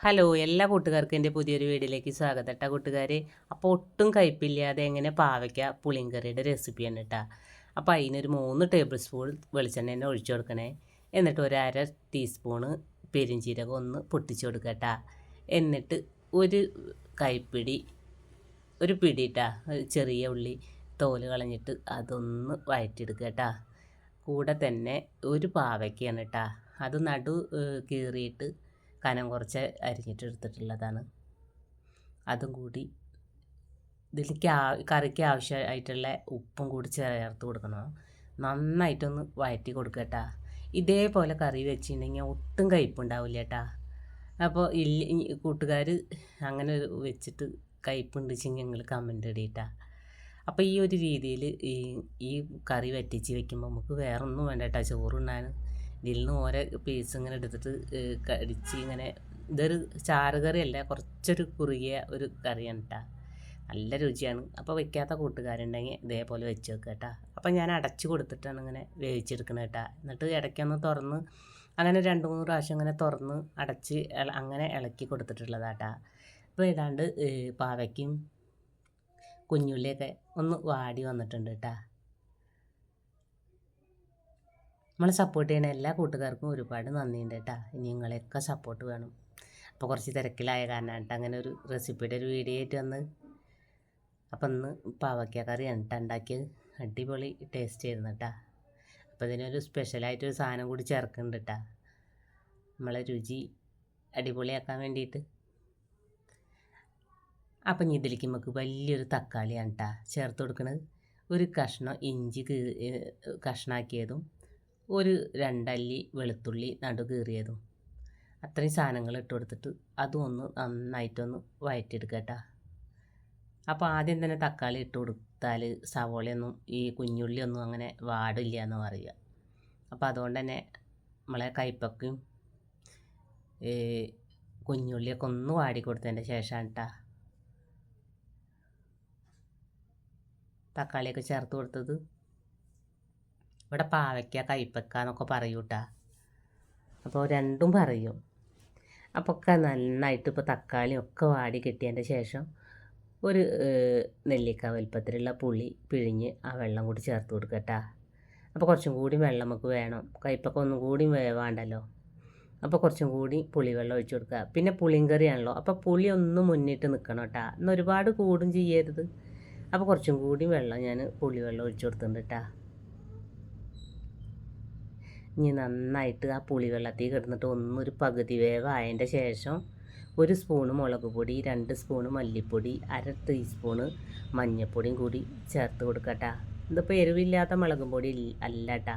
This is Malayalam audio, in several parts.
ഹലോ എല്ലാ കൂട്ടുകാർക്കും എന്റെ പുതിയൊരു വീഡിയോയിലേക്ക് സ്വാഗതം കേട്ടോ കൂട്ടുകാർ അപ്പോൾ ഒട്ടും കയ്പില്ലാതെ എങ്ങനെ പാവയ്ക്ക പുളിങ്കറിയുടെ റെസിപ്പിയാണ് കേട്ടോ അപ്പോൾ അതിനൊരു മൂന്ന് ടേബിൾ സ്പൂൺ വെളിച്ചെണ്ണ തന്നെ ഒഴിച്ചു കൊടുക്കണേ. എന്നിട്ട് ഒരു അര ടീസ്പൂണ് പെരിഞ്ചീരകം ഒന്ന് പൊട്ടിച്ചു കൊടുക്കുക കേട്ടോ എന്നിട്ട് ഒരു കൈപ്പിടി ഒരു പിടി കേട്ടാ ചെറിയ ഉള്ളി തോൽ കളഞ്ഞിട്ട് അതൊന്ന് വഴറ്റിയെടുക്കുക കേട്ടോ കൂടെ തന്നെ ഒരു പാവയ്ക്കാണ് കേട്ടോ അത് നടു കീറിയിട്ട് കനം കുറച്ച് അരിഞ്ഞിട്ട് എടുത്തിട്ടുള്ളതാണ്. അതും കൂടി ഇതിലേക്ക് കറിക്ക് ആവശ്യമായിട്ടുള്ള ഉപ്പും കൂടി ചേർത്ത് കൊടുക്കണം. നന്നായിട്ടൊന്ന് വഴറ്റി കേട്ടാ ഇതേപോലെ കറി വെച്ചിട്ടുണ്ടെങ്കിൽ ഒട്ടും കയ്പുണ്ടാവില്ല കേട്ടാ അപ്പോൾ ഇല്ല കൂട്ടുകാർ അങ്ങനെ വെച്ചിട്ട് കയ്പുണ്ട് വെച്ചെങ്കിൽ ഞങ്ങൾ കമന്റ് ഇടിയിട്ടാ അപ്പോൾ ഈ ഒരു രീതിയിൽ ഈ ഈ കറി വറ്റിച്ച് വെക്കുമ്പോൾ നമുക്ക് വേറൊന്നും വേണ്ട കേട്ടോ ചോറുണ്ണാൻ. ഇതിൽ നിന്ന് ഓരോ പീസ് ഇങ്ങനെ എടുത്തിട്ട് കടിച്ച് ഇങ്ങനെ ഇതൊരു ചാറുകറിയല്ല കുറച്ചൊരു കുറുകിയ ഒരു കറിയാണ് കേട്ടോ നല്ല രുചിയാണ്. അപ്പോൾ വെക്കാത്ത കൂട്ടുകാരുണ്ടെങ്കിൽ ഇതേപോലെ വെച്ച് വെക്കുക കേട്ടോ അപ്പോൾ ഞാൻ അടച്ചു കൊടുത്തിട്ടാണ് ഇങ്ങനെ വേവിച്ചെടുക്കുന്നത് കേട്ടോ എന്നിട്ട് ഇടയ്ക്കൊന്ന് തുറന്ന് അങ്ങനെ രണ്ട് മൂന്ന് പ്രാവശ്യം ഇങ്ങനെ തുറന്ന് അടച്ച് അങ്ങനെ ഇളക്കി കൊടുത്തിട്ടുള്ളതാട്ടാ അപ്പോൾ ഏതാണ്ട് പാവയ്ക്കും കുഞ്ഞുള്ളിയൊക്കെ ഒന്ന് വാടി വന്നിട്ടുണ്ട് കേട്ടോ നമ്മളെ സപ്പോർട്ട് ചെയ്യുന്ന എല്ലാ കൂട്ടുകാർക്കും ഒരുപാട് നന്ദിയുണ്ട് കേട്ടോ ഇനി നിങ്ങളെയൊക്കെ സപ്പോർട്ട് വേണം. അപ്പോൾ കുറച്ച് തിരക്കിലായ കാരണം കേട്ടോ അങ്ങനെ ഒരു റെസിപ്പിയുടെ ഒരു വീഡിയോ ആയിട്ട് വന്ന് അപ്പം ഇന്ന് പാവയ്ക്ക കറി ഉണ്ടാക്കിയത് അടിപൊളി ടേസ്റ്റ് ആയിരുന്നു കേട്ടോ അപ്പോൾ ഇതിനൊരു സ്പെഷ്യലായിട്ടൊരു സാധനം കൂടി ചേർക്കുന്നുണ്ട് കേട്ടോ നമ്മളെ രുചി അടിപൊളിയാക്കാൻ വേണ്ടിയിട്ട്. അപ്പം ഇനി ഇതിലേക്ക് നമുക്ക് വലിയൊരു തക്കാളിയാണ് കേട്ടോ ചേർത്ത് കൊടുക്കുന്നത് ഒരു കഷ്ണം ഇഞ്ചി കഷ്ണാക്കിയതും ഒരു രണ്ടല്ലി വെളുത്തുള്ളി നടു കീറിയതും. അത്രയും സാധനങ്ങൾ ഇട്ട് കൊടുത്തിട്ട് അതും ഒന്ന് നന്നായിട്ടൊന്ന് വഴറ്റിയെടുക്കുക കേട്ടോ. അപ്പോൾ ആദ്യം തന്നെ തക്കാളി ഇട്ട് കൊടുത്താൽ സവോളയൊന്നും ഈ കുഞ്ഞുള്ളിയൊന്നും അങ്ങനെ വാടില്ല എന്ന് പറയുക. അപ്പോൾ അതുകൊണ്ട് തന്നെ നമ്മളെ കൈപ്പക്കും കുഞ്ഞുള്ളിയൊക്കെ ഒന്ന് വാടി കൊടുത്തതിന്റെ ശേഷമാണ് കേട്ടോ തക്കാളിയൊക്കെ ചേർത്ത് കൊടുത്തത്. ഇവിടെ പാവയ്ക്ക കയ്പ്പക്ക എന്നൊക്കെ പറയൂട്ടാ. അപ്പോൾ രണ്ടും പറയും. അപ്പോൾ ഒക്കെ നന്നായിട്ട് ഇപ്പോൾ തക്കാളി ഒക്കെ വാടി കിട്ടിയതിന്റെ ശേഷം ഒരു നെല്ലിക്ക വലുപ്പത്തിലുള്ള പുളി പിഴിഞ്ഞ് ആ വെള്ളം കൂടി ചേർത്ത് കൊടുക്കട്ടാ അപ്പോൾ കുറച്ചും കൂടി വെള്ളം നമുക്ക് വേണം. കയ്പ്പൊക്കെ ഒന്നും കൂടി വേവാണ്ടല്ലോ. അപ്പോൾ കുറച്ചും കൂടി പുളിവെള്ളം ഒഴിച്ചു കൊടുക്കുക. പിന്നെ പുളിയും കറിയാണല്ലോ. അപ്പോൾ പുളി ഒന്ന് മുന്നിട്ട് നിൽക്കണം കേട്ടാ. ഇന്ന് ഒരുപാട് കൂടും ചെയ്യരുത്. അപ്പോൾ കുറച്ചും കൂടി വെള്ളം ഞാൻ പുളിവെള്ളം ഒഴിച്ചു കൊടുത്തിട്ടുണ്ട് കേട്ടോ. ഇനി നന്നായിട്ട് ആ പുളിവെള്ളത്തിൽ കിടന്നിട്ട് ഒന്നൊരു പകുതി വേവായതിന്റെ ശേഷം ഒരു സ്പൂണ് മുളക് പൊടി രണ്ട് സ്പൂണ് മല്ലിപ്പൊടി അര ടീസ്പൂണ് മഞ്ഞൾപ്പൊടിയും കൂടി ചേർത്ത് കൊടുക്കട്ടാ. ഇതിപ്പോൾ എരിവില്ലാത്ത മുളകും പൊടി അല്ല കേട്ടാ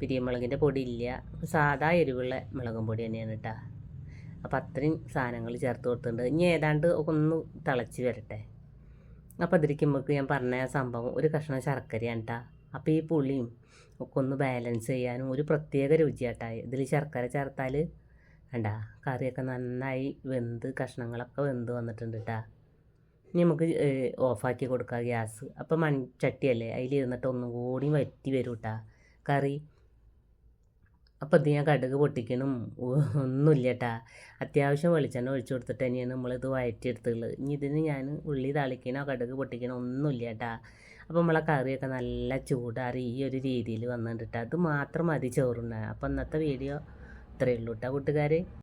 പിരിയമുളകിന്റെ പൊടി ഇല്ല. സാധാ എരിവുള്ള മുളകും പൊടി തന്നെയാണ് കേട്ടാ അപ്പോൾ അത്രയും സാധനങ്ങൾ ചേർത്ത് കൊടുത്തിട്ടുണ്ട്. ഇനി ഏതാണ്ട് ഒന്ന് തിളച്ച് വരട്ടെ. അപ്പോൾ അതിരിക്കുമ്പോൾ ഞാൻ പറഞ്ഞ സംഭവം ഒരു കഷ്ണം ശർക്കരയാണ് കേട്ടാ അപ്പോൾ ഈ പുളിയും ഒക്കെ ഒന്ന് ബാലൻസ് ചെയ്യാനും ഒരു പ്രത്യേക രുചിയാട്ടായി ഇതിൽ ശർക്കര ചേർത്താൽ വേണ്ട കറിയൊക്കെ നന്നായി വെന്ത് കഷ്ണങ്ങളൊക്കെ വെന്ത് വന്നിട്ടുണ്ട് കേട്ടോ ഇനി നമുക്ക് ഓഫാക്കി കൊടുക്കുക ഗ്യാസ്. അപ്പോൾ മൺചട്ടിയല്ലേ അതിലിരുന്നിട്ട് ഒന്നും കൂടി വറ്റി വരും കേട്ടാ കറി. അപ്പോൾ ഇത് ഞാൻ കടുക് പൊട്ടിക്കണം ഒന്നുമില്ല കേട്ടാ അത്യാവശ്യം വെളിച്ചെണ്ണ ഒഴിച്ചു കൊടുത്തിട്ട് തന്നെയാണ് നമ്മളിത് വയറ്റിയെടുത്തുള്ളത്. ഇനി ഇതിന് ഞാൻ ഉള്ളി താളിക്കണോ കടുക് പൊട്ടിക്കണോ ഒന്നുമില്ല കേട്ടാ അപ്പോൾ നമ്മളെ കറിയൊക്കെ നല്ല ചൂടാറി ഈ ഒരു രീതിയിൽ വന്നിട്ട് അത് മാത്രം മതി ചോറുണ്ണാൻ. അപ്പോൾ ഇന്നത്തെ വീഡിയോ ഇത്രയേ ഉള്ളൂ കേട്ടോ കൂട്ടുകാർ